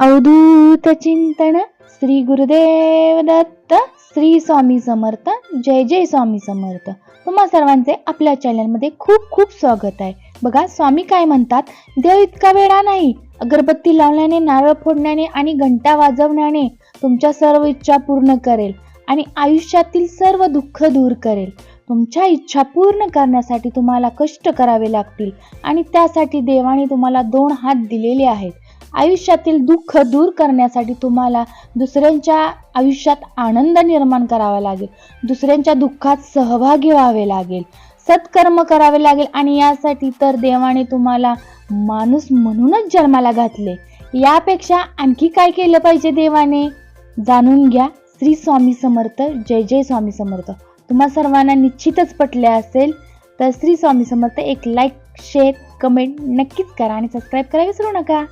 अवधूत चिंतन श्री गुरुदेव दत्त श्री स्वामी समर्थ जय जय स्वामी समर्थ. तुम्हा सर्वांचे आपल्या चॅनलमध्ये खूप खूप स्वागत आहे. बघा स्वामी काय म्हणतात? देव इतका वेळा नाही. अगरबत्ती लावण्याने नारळ फोडण्याने आणि घंटा वाजवण्याने तुमच्या सर्व इच्छा पूर्ण करेल आणि आयुष्यातील सर्व दुःख दूर करेल. तुमच्या इच्छा पूर्ण करण्यासाठी तुम्हाला कष्ट करावे लागतील आणि त्यासाठी देवाने तुम्हाला दोन हात दिलेले आहेत. आयुष्यातील दुःख दूर करण्यासाठी तुम्हाला दुसऱ्यांच्या आयुष्यात आनंद निर्माण करावा लागेल. दुसऱ्यांच्या दुःखात सहभागी व्हावे लागेल. सत्कर्म करावे लागेल आणि यासाठी तर देवाने तुम्हाला माणूस म्हणूनच जन्माला घातले. यापेक्षा आणखी काय केलं पाहिजे देवाने? जाणून घ्या. श्री स्वामी समर्थ. जय जय स्वामी समर्थ. तुम्हा सर्वांना निश्चितच पटले असेल तर श्री स्वामी समर्थ एक लाईक शेअर कमेंट नक्कीच करा आणि सबस्क्राईब करायला विसरू नका.